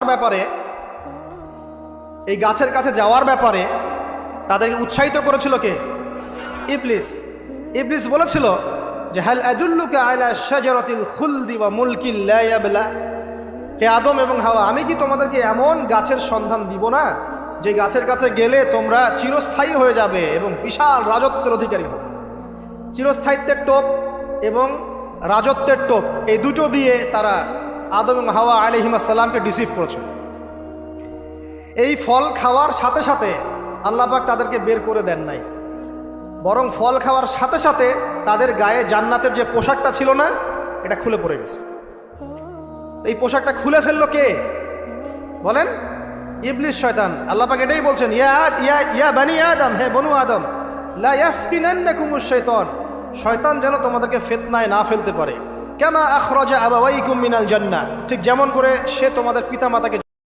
ব্যাপারে, এই গাছের কাছে যাওয়ার ব্যাপারে তাদেরকে উৎসাহিত করেছিল কে? ইবলিস। ইবলিস বলেছিল যে, হাল আদুল্লুকে আলা শাজারাতিল খুলদি বা মুলকিল লা হে আদম এবং হাওয়া, আমি কি তোমাদেরকে এমন গাছের সন্ধান দিব না, যে গাছের কাছে গেলে তোমরা চিরস্থায়ী হয়ে যাবে এবং বিশাল রাজত্বের অধিকারী হবে? চিরস্থায়িত্বের টোপ এবং রাজত্বের টোপ, এই দুটো দিয়ে তারা আদম এবং হাওয়া আলহিমাসাল্লামকে ডিসিভ করেছিল এই ফল খাওয়ার সাথে সাথে আল্লাপাক তাদেরকে বের করে দেন নাই। বরং ফল খাওয়ার সাথে সাথে তাদের গায়ে জান্নাতের যে পোশাকটা ছিল না, এটা খুলে পড়ে গেছে। এই পোশাকটা খুলে ফেলল কে? বলেন ইবলিশ শয়তান। আল্লাপাক এটাই বলছেন, ইয়া ইয়া ইয়া বানি আদম, হে বনু আদম, লা শাইতান শয়তান যেন তোমাদেরকে ফেতনায় না ফেলতে পারে। কেমা আখরজা আবাবাইকুম মিনাল জন্না ঠিক যেমন করে সে তোমাদের পিতামাতাকে